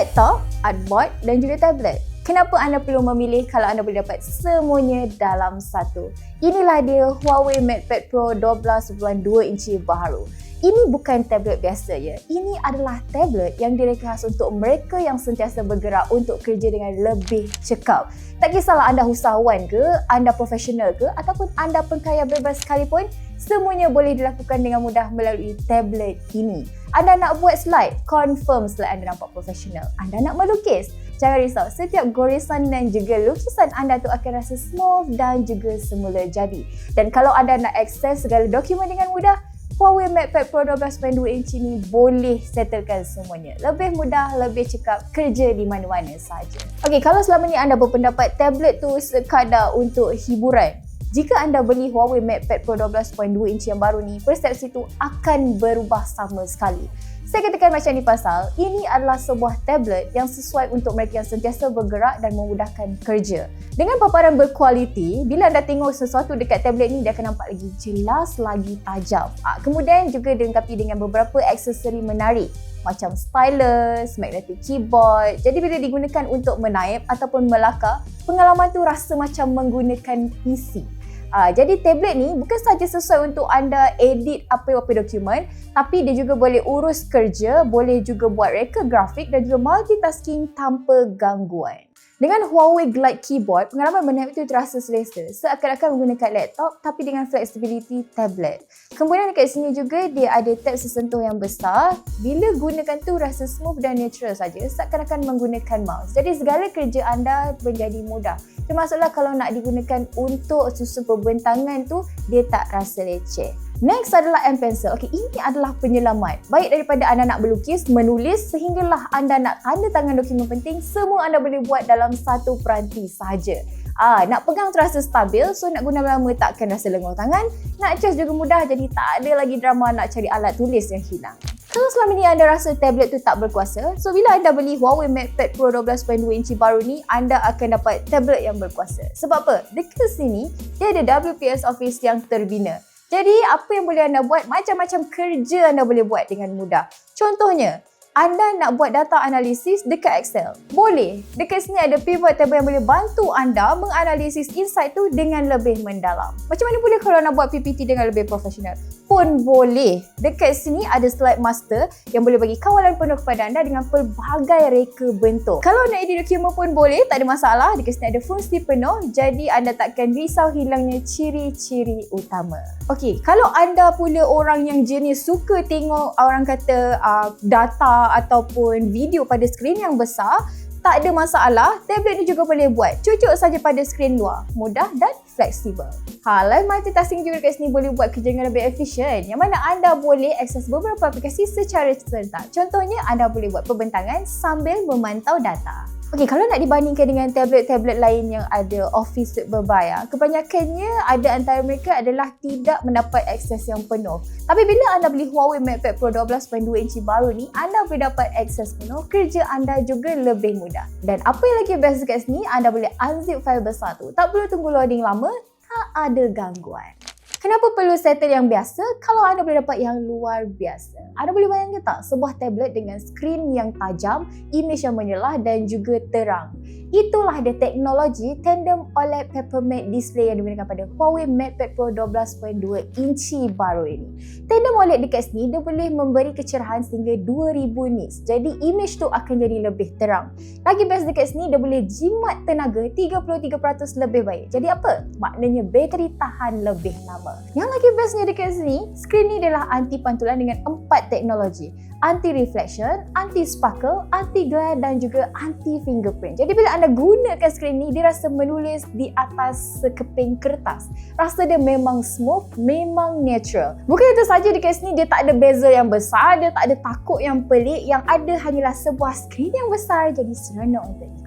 laptop, artboard dan juga tablet. Kenapa anda perlu memilih kalau anda boleh dapat semuanya dalam satu? Inilah dia Huawei MatePad Pro 12.2 inci baharu. Ini bukan tablet biasa ya. Ini adalah tablet yang direka khas untuk mereka yang sentiasa bergerak untuk kerja dengan lebih cekap. Tak kisahlah anda usahawan ke, anda profesional ke ataupun anda pengkaya bebas sekalipun, semuanya boleh dilakukan dengan mudah melalui tablet ini. Anda nak buat slide, confirm slide anda nampak profesional. Anda nak melukis, jangan risau. Setiap gorisan dan juga lukisan anda tu akan rasa smooth dan juga semula jadi. Dan kalau anda nak akses segala dokumen dengan mudah, Huawei MatePad Pro 12.2 inch ini boleh settlekan semuanya. Lebih mudah, lebih cekap, kerja di mana-mana saja. Okey, kalau selama ni anda berpendapat tablet tu sekadar untuk hiburan, jika anda beli Huawei MatePad Pro 12.2 inch yang baru ni, persepsi tu akan berubah sama sekali. Saya katakan macam ni pasal, ini adalah sebuah tablet yang sesuai untuk mereka yang sentiasa bergerak dan memudahkan kerja. Dengan paparan berkualiti, bila anda tengok sesuatu dekat tablet ni, dia akan nampak lagi jelas, lagi tajam. Ah, kemudian juga dilengkapi dengan beberapa aksesori menarik macam stylus, magnetic keyboard. Jadi bila digunakan untuk menaip ataupun melakar, pengalaman tu rasa macam menggunakan PC. Uh, jadi tablet ni bukan saja sesuai untuk anda edit apa-apa dokumen tapi dia juga boleh urus kerja, boleh juga buat reka grafik dan juga multitasking tanpa gangguan. Dengan Huawei Glide Keyboard, pengalaman menaip itu terasa selesa seakan-akan menggunakan laptop tapi dengan flexibility tablet. Kemudian dekat sini juga dia ada tab sesentuh yang besar. Bila gunakan tu rasa smooth dan natural saja seakan-akan menggunakan mouse. Jadi segala kerja anda menjadi mudah. Termasuklah kalau nak digunakan untuk susun pembentangan tu dia tak rasa leceh. Next adalah M Pencil. Okey, ini adalah penyelamat. Baik daripada anda nak melukis, menulis sehinggalah anda nak tanda tangan dokumen penting, semua anda boleh buat dalam satu peranti sahaja. Ah, nak pegang terasa stabil, so nak guna lama takkan rasa lengur tangan. Nak charge juga mudah, jadi tak ada lagi drama nak cari alat tulis yang hilang. Kalau selama ni anda rasa tablet tu tak berkuasa, so bila anda beli Huawei MatePad Pro 12.2 inci baru ni, anda akan dapat tablet yang berkuasa. Sebab apa? Dekat sini, dia ada WPS Office yang terbina. Jadi apa yang boleh anda buat? Macam-macam kerja anda boleh buat dengan mudah. Contohnya, anda nak buat data analisis dekat Excel. Boleh. Dekat sini ada pivot table yang boleh bantu anda menganalisis insight tu dengan lebih mendalam. Macam mana boleh kalau nak buat PPT dengan lebih profesional? Pun boleh. Dekat sini ada slide master yang boleh bagi kawalan penuh kepada anda dengan pelbagai reka bentuk. Kalau nak edit dokumen pun boleh, tak ada masalah. Dekat sini ada fungsi penuh jadi anda takkan risau hilangnya ciri-ciri utama. Okey, kalau anda pula orang yang jenis suka tengok orang kata uh, data ataupun video pada skrin yang besar, tak ada masalah, tablet ni juga boleh buat. Cucuk saja pada skrin luar. Mudah dan fleksibel. Halal multitasking juga kat sini boleh buat kerja dengan lebih efisien. Yang mana anda boleh akses beberapa aplikasi secara serentak. Contohnya, anda boleh buat pembentangan sambil memantau data. Okey, kalau nak dibandingkan dengan tablet-tablet lain yang ada office berbayar, kebanyakannya ada antara mereka adalah tidak mendapat akses yang penuh. Tapi bila anda beli Huawei MatePad Pro 12.2 inci baru ni, anda boleh dapat akses penuh, kerja anda juga lebih mudah. Dan apa yang lagi best dekat sini, anda boleh unzip file besar tu. Tak perlu tunggu loading lama, tak ada gangguan. Kenapa perlu settle yang biasa kalau anda boleh dapat yang luar biasa? Anda boleh bayangkan tak sebuah tablet dengan skrin yang tajam, image yang menyelah dan juga terang. Itulah the teknologi tandem OLED Peppermint display yang digunakan pada Huawei MatePad Pro 12.2 inci baru ini. Tandem OLED dekat sini dia boleh memberi kecerahan sehingga 2000 nits. Jadi image tu akan jadi lebih terang. Lagi best dekat sini dia boleh jimat tenaga 33% lebih baik. Jadi apa? Maknanya bateri tahan lebih lama. Yang lagi bestnya dekat sini, skrin ni adalah anti pantulan dengan empat teknologi anti-reflection, anti-sparkle, anti-glare dan juga anti-fingerprint. Jadi bila anda gunakan skrin ni, dia rasa menulis di atas sekeping kertas. Rasa dia memang smooth, memang natural. Bukan itu saja dekat sini, dia tak ada bezel yang besar, dia tak ada takuk yang pelik. Yang ada hanyalah sebuah skrin yang besar jadi seronok untuk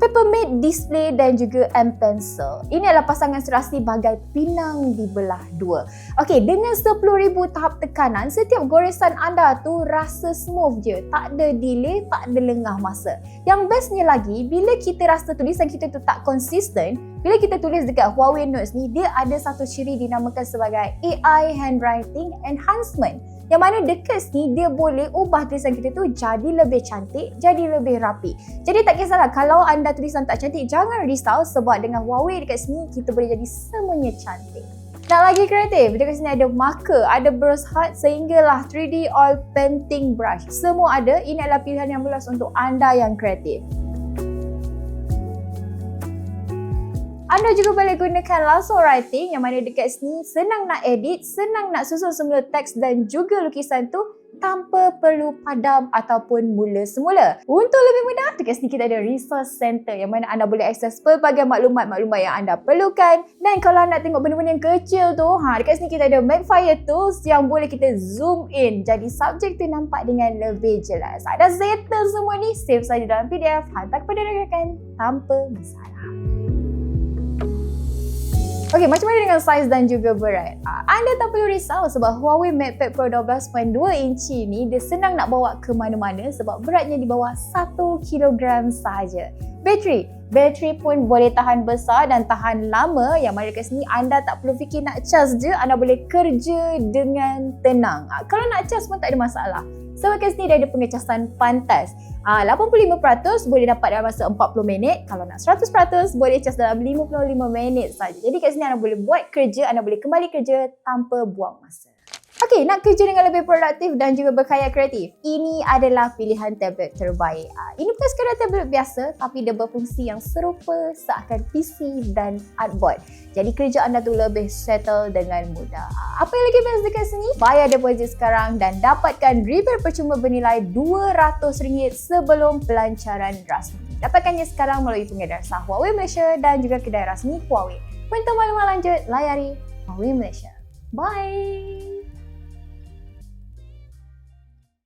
Peppermint Display dan juga M Pencil. Ini adalah pasangan serasi bagai pinang di belah dua. Okey, dengan 10,000 tahap tekanan, setiap goresan anda tu rasa smooth je. Tak ada delay, tak ada lengah masa. Yang bestnya lagi, bila kita rasa tulisan kita tu tak konsisten, bila kita tulis dekat Huawei Notes ni, dia ada satu ciri dinamakan sebagai AI Handwriting Enhancement. Yang mana dekat ni dia boleh ubah tulisan kita tu jadi lebih cantik, jadi lebih rapi. Jadi tak kisahlah kalau anda tulisan tak cantik, jangan risau sebab dengan Huawei dekat sini kita boleh jadi semuanya cantik. Nak lagi kreatif, dekat sini ada marker, ada brush hard sehinggalah 3D oil painting brush. Semua ada, ini adalah pilihan yang luas untuk anda yang kreatif. Anda juga boleh gunakan lasso writing yang mana dekat sini senang nak edit, senang nak susun semula teks dan juga lukisan tu tanpa perlu padam ataupun mula semula. Untuk lebih mudah, dekat sini kita ada resource center yang mana anda boleh akses pelbagai maklumat-maklumat yang anda perlukan. Dan kalau nak tengok benda-benda yang kecil tu, ha, dekat sini kita ada Magfire Tools yang boleh kita zoom in. Jadi subjek tu nampak dengan lebih jelas. Ada settle semua ni, save saja dalam PDF, hantar kepada rakan tanpa masalah. Okey, macam mana dengan saiz dan juga berat? Ah, anda tak perlu risau sebab Huawei MatePad Pro 12.2 inci ni dia senang nak bawa ke mana-mana sebab beratnya di bawah 1 kg sahaja. Bateri, bateri pun boleh tahan besar dan tahan lama yang mana kat sini anda tak perlu fikir nak charge je, anda boleh kerja dengan tenang. Ah, kalau nak charge pun tak ada masalah. Sebab kat sini dia ada pengecasan pantas. Uh, 85% boleh dapat dalam masa 40 minit. Kalau nak 100% boleh cas dalam 55 minit saja. Jadi kat sini anda boleh buat kerja, anda boleh kembali kerja tanpa buang masa. Okey, nak kerja dengan lebih produktif dan juga berkhayal kreatif. Ini adalah pilihan tablet terbaik. Uh, ini bukan sekadar tablet biasa tapi dia berfungsi yang serupa seakan PC dan artboard. Jadi kerja anda tu lebih settle dengan mudah. Uh, apa yang lagi best dekat sini? Bayar deposit sekarang dan dapatkan rebate percuma bernilai RM200 sebelum pelancaran rasmi. Dapatkannya sekarang melalui pengedar sah Huawei Malaysia dan juga kedai rasmi Huawei. Untuk maklumat lanjut, layari Huawei Malaysia. Bye!